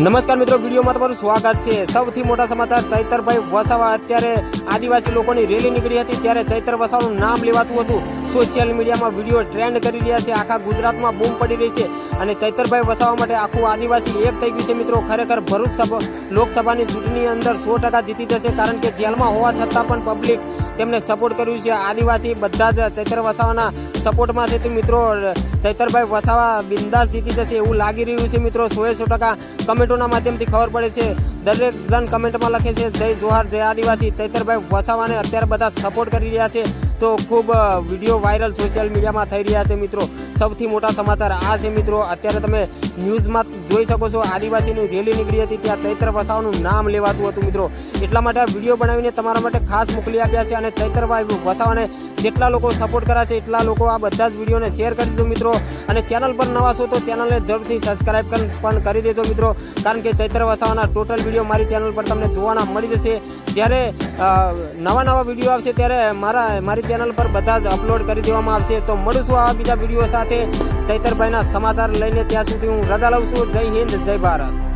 નમસ્કાર મિત્રો, વિડીયોમાં તમારું સ્વાગત છે. સૌથી મોટા સમાચાર, ચૈતરભાઈ વસાવા. અત્યારે આદિવાસી લોકોની રેલી નીકળી હતી, ત્યારે ચૈતર વસાવાનું નામ લેવાતું હતું. સોશિયલ મીડિયામાં વીડિયો ટ્રેન્ડ કરી રહ્યા છે. આખા ગુજરાતમાં બૂમ પડી રહી છે અને ચૈતરભાઈ વસાવા માટે આખું આદિવાસી એક થઈ ગયું છે મિત્રો. ખરેખર ભરૂચ સભા લોકસભાની ચૂંટણી અંદર સો ટકા જીતી જશે, કારણ કે જેલમાં હોવા છતાં પણ પબ્લિક તેમને સપોર્ટ કર્યું છે. આદિવાસી બધા જ ચૈતર વસાવાના સપોર્ટમાં છે તો મિત્રો, ચૈતરભાઈ વસાવા બિંદાસ જીતી જશે એવું લાગી રહ્યું છે મિત્રો. સોએ સો ટકા કમેન્ટોના માધ્યમથી ખબર પડે છે. દરેક જણ કમેન્ટમાં લખે છે, જય જોહાર, જય આદિવાસી. ચૈતરભાઈ વસાવાને અત્યારે બધા સપોર્ટ કરી રહ્યા છે. તો ખૂબ વીડિયો વાયરલ સોશિયલ મીડિયામાં થઈ રહ્યા છે મિત્રો. સૌથી મોટા સમાચાર આ છે મિત્રો. અત્યારે તમે ન્યૂઝમાં જોઈ શકો છો, આદિવાસીની રેલી નીકળી હતી, ત્યાં ચૈત્ર વસાવાનું નામ લેવાતું હતું મિત્રો. એટલા માટે આ વીડિયો બનાવીને તમારા માટે ખાસ મોકલી આપ્યા છે અને ચૈત્ર વસાવાને જેટલા લોકો સપોર્ટ કર્યા છે, એટલા લોકો આ બધા જ વિડીયોને શેર કરી દીધો મિત્રો. અને ચેનલ પર નવા છો તો ચેનલને જરૂરથી સબસ્ક્રાઇબ પણ કરી દેજો મિત્રો. કારણ કે ચૈત્ર વસાવાના ટોટલ વીડિયો મારી ચેનલ પર તમને જોવાના મળી જશે. જ્યારે નવા નવા વીડિયો આવશે ત્યારે મારા, મારી ચેનલ પર બધા જ અપલોડ કરી દેવામાં આવશે. તો મળીશું આવા બીજા વીડિયો સાથે. ચૈતરભાઈના સમાચાર લઈને ત્યાં સુધી હું રજા લઉં છું. જય હિન્દ જય ભારત